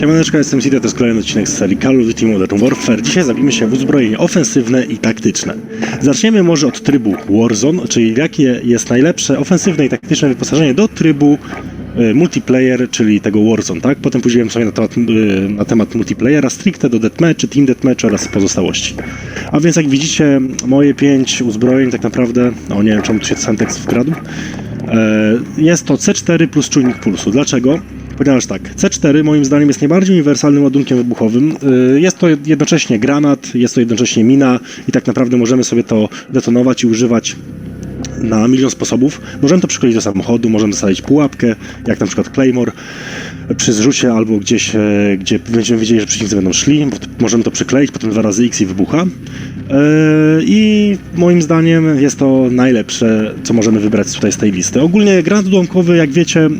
Siemaneczko, jestem City, to jest kolejny odcinek z serii Call of Duty Modern Warfare. Dzisiaj zabijmy się w uzbrojenie ofensywne i taktyczne. Zaczniemy może od trybu Warzone, czyli jakie jest najlepsze ofensywne i taktyczne wyposażenie do trybu e, multiplayer, czyli tego Warzone, tak? Potem pójdziemy sobie na temat, e, na temat multiplayera stricte do deathmatch, team deathmatch oraz pozostałości. A więc jak widzicie, moje pięć uzbrojeń tak naprawdę, o nie wiem czemu tu się Semtex wkradł, E, Jest to C4 plus czujnik pulsu. Dlaczego? Ponieważ tak, C4 moim zdaniem jest najbardziej uniwersalnym ładunkiem wybuchowym. E, Jest to jednocześnie granat, jest to jednocześnie mina i tak naprawdę możemy sobie to detonować i używać na milion sposobów. Możemy to przykleić do samochodu, możemy zasadzić pułapkę, jak na przykład Claymore przy zrzucie albo gdzieś, e, gdzie będziemy wiedzieli, że przeciwnicy będą szli. Możemy to przykleić, potem dwa razy X i wybucha. E, I moim zdaniem jest to najlepsze, co możemy wybrać tutaj z tej listy. Ogólnie granat odłamkowy, jak wiecie, e,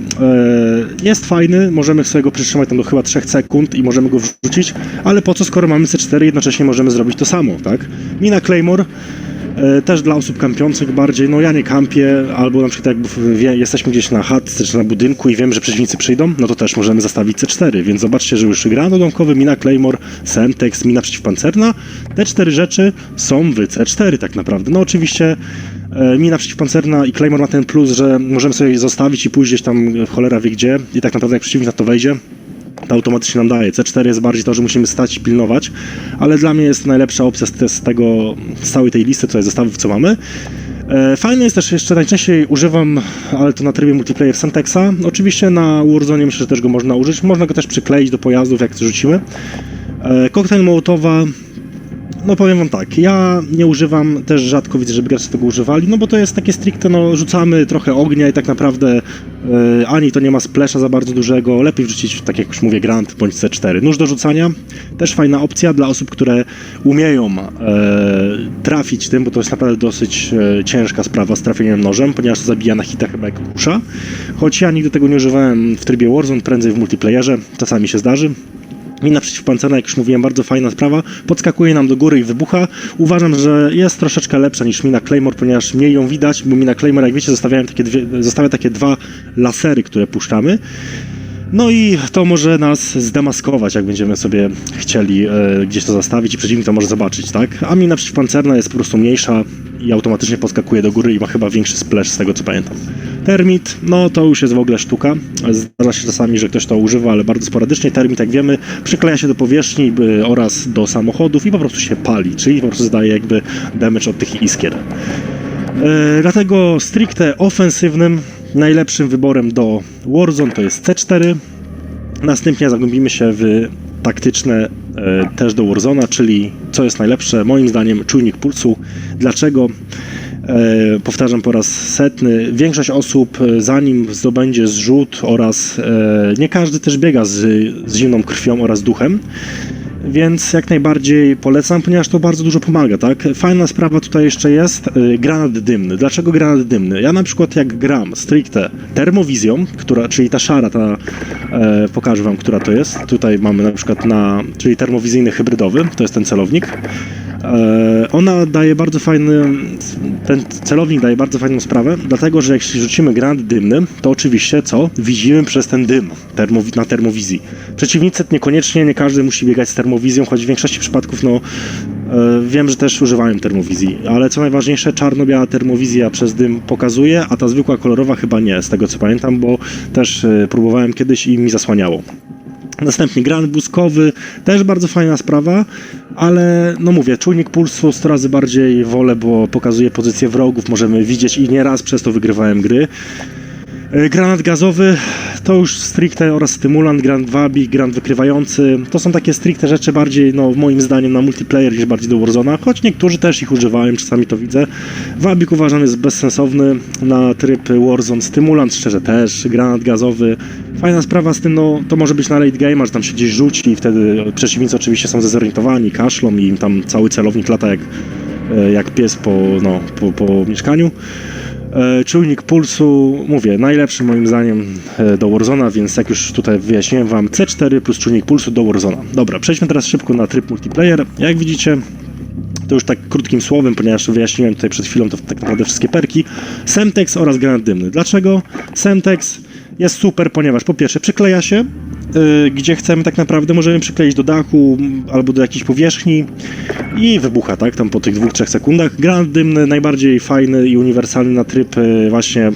jest fajny. Możemy sobie go przytrzymać tam do chyba 3 sekund i możemy go wrzucić, ale po co, skoro mamy C4, jednocześnie możemy zrobić to samo, tak? Mina Claymore Też dla osób kampiących bardziej, no ja nie kampię, albo na przykład jak wie, jesteśmy gdzieś na chatce czy na budynku i wiem, że przeciwnicy przyjdą, no to też możemy zastawić C4, więc zobaczcie, że już granat odłamkowy, mina Claymore, Semtex, mina przeciwpancerna, te cztery rzeczy są w C4 tak naprawdę. No oczywiście e, mina przeciwpancerna i Claymore ma ten plus, że możemy sobie zostawić i pójść gdzieś tam e, cholera wie gdzie. I tak naprawdę jak przeciwnik na to wejdzie, automatycznie nam daje. C4 jest bardziej to, że musimy stać i pilnować, ale dla mnie jest najlepsza opcja z, te- z tego, z całej tej listy tutaj zestawów, co mamy. E, Fajne jest też jeszcze, najczęściej używam, ale to na trybie multiplayer Semtexa. Oczywiście na Warzone myślę, że też go można użyć. Można go też przykleić do pojazdów, jak rzucimy. E, Koktajl Mołotowa, no powiem wam tak, ja nie używam, też rzadko widzę, żeby gracze tego używali, no bo to jest takie stricte, no rzucamy trochę ognia i tak naprawdę e, ani to nie ma splesza za bardzo dużego, lepiej wrzucić, tak jak już mówię, Grant bądź C4. Nóż do rzucania, też fajna opcja dla osób, które umieją e, trafić tym, bo to jest naprawdę dosyć e, ciężka sprawa z trafieniem nożem, ponieważ to zabija na hita chyba jak kusza, choć ja nigdy tego nie używałem w trybie Warzone, prędzej w multiplayerze, czasami się zdarzy. Mina przeciwpancerna, jak już mówiłem, bardzo fajna sprawa. Podskakuje nam do góry i wybucha. Uważam, że jest troszeczkę lepsza niż mina Claymore, ponieważ mniej ją widać, bo mina Claymore, jak wiecie, zostawiają takie, takie dwa lasery, które puszczamy. No i to może nas zdemaskować, jak będziemy sobie chcieli e, gdzieś to zastawić i przeciwnik to może zobaczyć, tak? A mina przeciwpancerna jest po prostu mniejsza i automatycznie podskakuje do góry i ma chyba większy splash z tego co pamiętam. Termit, no to już jest w ogóle sztuka. Zdarza się czasami, że ktoś to używa, ale bardzo sporadycznie. Termit, jak wiemy, przykleja się do powierzchni oraz do samochodów i po prostu się pali, czyli po prostu zdaje jakby damage od tych iskier. E, Dlatego stricte ofensywnym najlepszym wyborem do Warzone to jest C4. Następnie zagłębimy się w taktyczne e, też do Warzona, czyli co jest najlepsze, moim zdaniem czujnik pulsu. Dlaczego? E, powtarzam po raz setny, większość osób e, zanim zdobędzie zrzut oraz e, nie każdy też biega z, z zimną krwią oraz duchem. Więc jak najbardziej polecam, ponieważ to bardzo dużo pomaga, tak? Fajna sprawa tutaj jeszcze jest y, granat dymny. Dlaczego granat dymny? Ja na przykład jak gram stricte termowizją, która, czyli ta szara, ta, e, pokażę wam, która to jest. Tutaj mamy na przykład na, czyli termowizyjny hybrydowy, to jest ten celownik. E, ona daje bardzo fajny, ten celownik daje bardzo fajną sprawę, dlatego że jak rzucimy granat dymny, to oczywiście co? Widzimy przez ten dym na termowizji. Przeciwnicy niekoniecznie, nie każdy musi biegać z termowizją, choć w większości przypadków no e, wiem, że też używają termowizji, ale co najważniejsze, czarno-biała termowizja przez dym pokazuje, a ta zwykła kolorowa chyba nie, z tego co pamiętam, bo też e, próbowałem kiedyś i mi zasłaniało. Następnie granat błyskowy, też bardzo fajna sprawa, ale no mówię, czujnik pulsu 100 razy bardziej wolę, bo pokazuje pozycję wrogów, możemy widzieć i nieraz przez to wygrywałem gry. E, Granat gazowy to już stricte oraz stymulant, granat wabi, granat wykrywający. To są takie stricte rzeczy bardziej, no moim zdaniem, na multiplayer niż bardziej do Warzona, choć niektórzy też ich używają, czasami to widzę. Wabik uważam jest bezsensowny na tryb Warzone. Stymulant szczerze też, granat gazowy. Fajna sprawa z tym, no to może być na late game, że tam się gdzieś rzuci i wtedy przeciwnicy oczywiście są zezorientowani, kaszlą i im tam cały celownik lata jak, e, jak pies po, no, po, po mieszkaniu. E, Czujnik pulsu, mówię, najlepszy moim zdaniem e, do Warzona, więc jak już tutaj wyjaśniłem wam, C4 plus czujnik pulsu do Warzona. Dobra, przejdźmy teraz szybko na tryb multiplayer. Jak widzicie, to już tak krótkim słowem, ponieważ wyjaśniłem tutaj przed chwilą to tak naprawdę wszystkie perki. Semtex oraz granat dymny. Dlaczego? Semtex jest super, ponieważ po pierwsze przykleja się, y, gdzie chcemy tak naprawdę, możemy przykleić do dachu albo do jakiejś powierzchni i wybucha, tak, tam po tych dwóch, trzech sekundach. Granat dymny najbardziej fajny i uniwersalny na tryb y, właśnie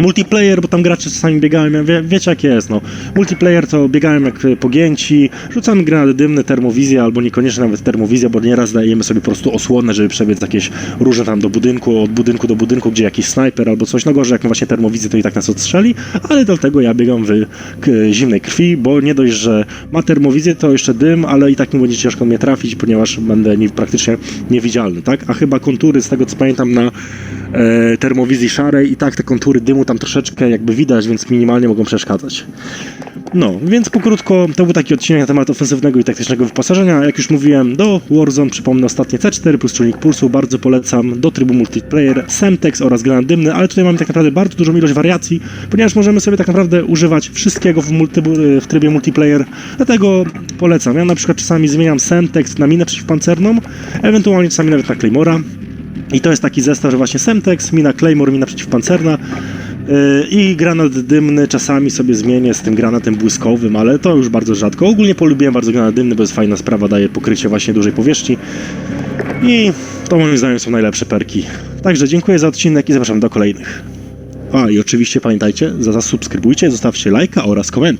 multiplayer, bo tam gracze czasami biegają, wie, wiecie jak jest, no. Multiplayer to biegają jak y, pogięci, rzucamy granaty dymne, termowizja, albo niekoniecznie nawet termowizja, bo nieraz dajemy sobie po prostu osłonę, żeby przebiec jakieś róże tam do budynku, od budynku do budynku, gdzie jakiś snajper albo coś, no gorzej jak właśnie termowizję, to i tak nas odstrzeli, ale dlatego ja biegam w zimnej krwi, bo nie dość, że ma termowizję, to jeszcze dym, ale i tak mi będzie ciężko mnie trafić, ponieważ będę nie, praktycznie niewidzialny, tak? A chyba kontury, z tego co pamiętam na e, termowizji szarej i tak te kontury dymu tam troszeczkę jakby widać, więc minimalnie mogą przeszkadzać. No, więc pokrótko, to był taki odcinek na temat ofensywnego i taktycznego wyposażenia. Jak już mówiłem, do Warzone przypomnę ostatnie C4 plus czujnik pulsu, bardzo polecam, do trybu multiplayer, Semtex oraz granat dymny, ale tutaj mamy tak naprawdę bardzo dużą ilość wariacji, ponieważ możemy sobie tak naprawdę używać wszystkiego w, multi, w trybie multiplayer, dlatego polecam. Ja na przykład czasami zmieniam Semtex na minę przeciwpancerną, ewentualnie czasami nawet na Claymora, i to jest taki zestaw, że właśnie Semtex, mina Claymore, mina przeciwpancerna yy, i granat dymny czasami sobie zmienię z tym granatem błyskowym, ale to już bardzo rzadko. Ogólnie polubiłem bardzo granat dymny, bo jest fajna sprawa, daje pokrycie właśnie dużej powierzchni i to moim zdaniem są najlepsze perki. Także dziękuję za odcinek i zapraszam do kolejnych. A i oczywiście pamiętajcie, za zasubskrybujcie, zostawcie lajka oraz komentarz.